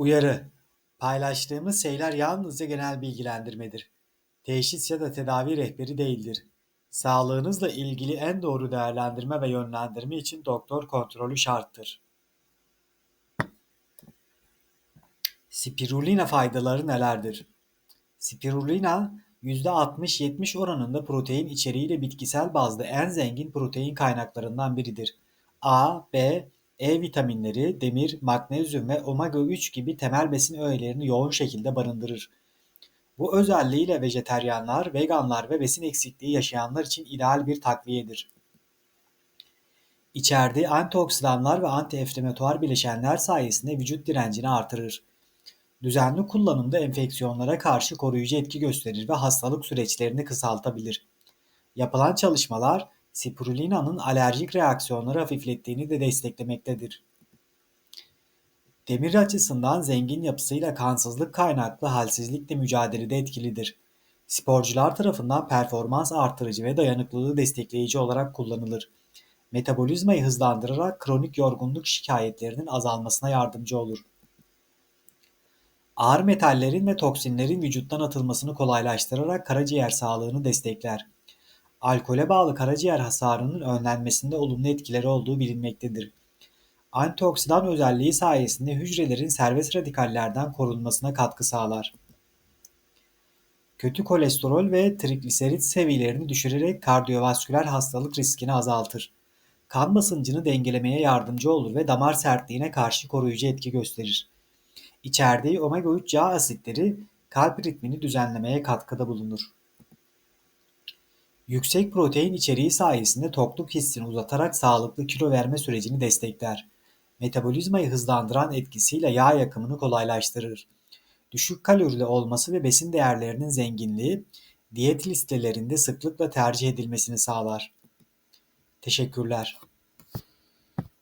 Uyarı: Paylaştığımız şeyler yalnızca genel bilgilendirmedir. Teşhis ya da tedavi rehberi değildir. Sağlığınızla ilgili en doğru değerlendirme ve yönlendirme için doktor kontrolü şarttır. Spirulina faydaları nelerdir? Spirulina %60-70 oranında protein içeriğiyle bitkisel bazda en zengin protein kaynaklarından biridir. A, B, E vitaminleri, demir, magnezyum ve omega 3 gibi temel besin öğelerini yoğun şekilde barındırır. Bu özelliğiyle vejeteryanlar, veganlar ve besin eksikliği yaşayanlar için ideal bir takviyedir. İçerdiği antioksidanlar ve antiinflamatuar bileşenler sayesinde vücut direncini artırır. Düzenli kullanımda enfeksiyonlara karşı koruyucu etki gösterir ve hastalık süreçlerini kısaltabilir. Yapılan çalışmalar spirulina'nın alerjik reaksiyonları hafiflettiğini de desteklemektedir. Demir açısından zengin yapısıyla kansızlık kaynaklı halsizlikle mücadelede etkilidir. Sporcular tarafından performans artırıcı ve dayanıklılığı destekleyici olarak kullanılır. Metabolizmayı hızlandırarak kronik yorgunluk şikayetlerinin azalmasına yardımcı olur. Ağır metallerin ve toksinlerin vücuttan atılmasını kolaylaştırarak karaciğer sağlığını destekler. Alkole bağlı karaciğer hasarının önlenmesinde olumlu etkileri olduğu bilinmektedir. Antioksidan özelliği sayesinde hücrelerin serbest radikallerden korunmasına katkı sağlar. Kötü kolesterol ve trigliserit seviyelerini düşürerek kardiyovasküler hastalık riskini azaltır. Kan basıncını dengelemeye yardımcı olur ve damar sertliğine karşı koruyucu etki gösterir. İçerdiği omega 3 yağ asitleri kalp ritmini düzenlemeye katkıda bulunur. Yüksek protein içeriği sayesinde tokluk hissini uzatarak sağlıklı kilo verme sürecini destekler. Metabolizmayı hızlandıran etkisiyle yağ yakımını kolaylaştırır. Düşük kalorili olması ve besin değerlerinin zenginliği diyet listelerinde sıklıkla tercih edilmesini sağlar. Teşekkürler.